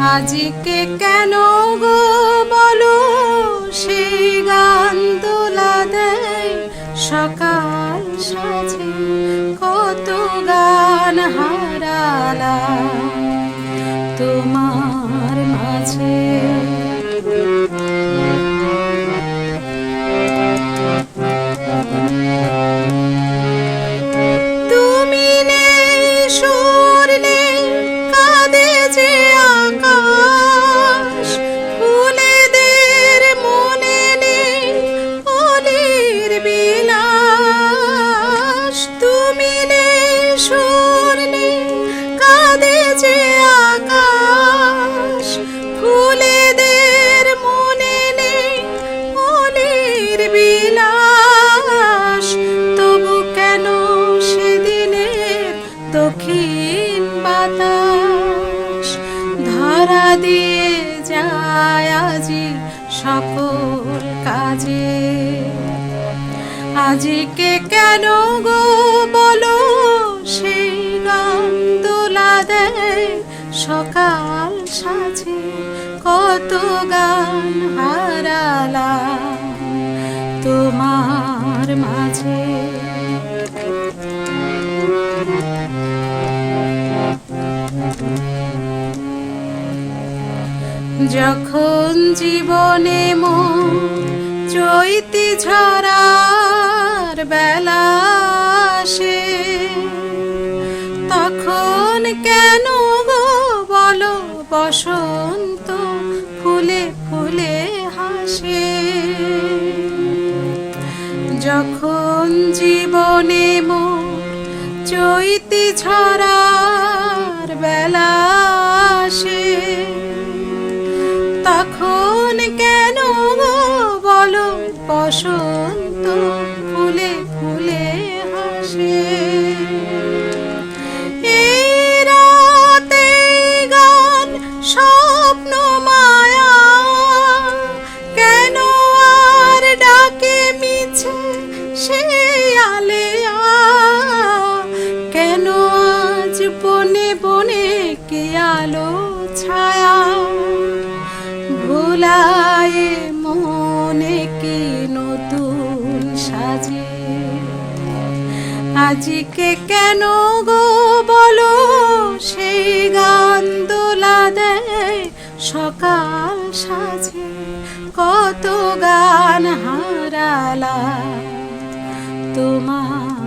আজকে কেন গো বলো? সেই গান তোলা দেয় সকাল সাজে। কত গান হারালা তোমার মাঝে দিয়ে যায় আজি সকল কাজে। আজিকে কেন গো বলো সেই গান দেয় সকাল সাজে? কত গান যখন জীবনে মন চৈতি ঝরার বেলা আসে, তখন কেন গো বলো বসন্ত ফুলে ফুলে হাসে? যখন জীবনে মোর চৈতি ঝরার বেলা বসন্ত ফুলে ফুলে হাসে। গান স্বপ্ন মায়া, কেন ডাকে মিছে সে আলেয়া? কেন আজ বনে বনে কে আলো ছায়া আজকে কেন গো বলো? সেই গান দোলা দেয় সকাল সাজে। কত গান হারালা তোমার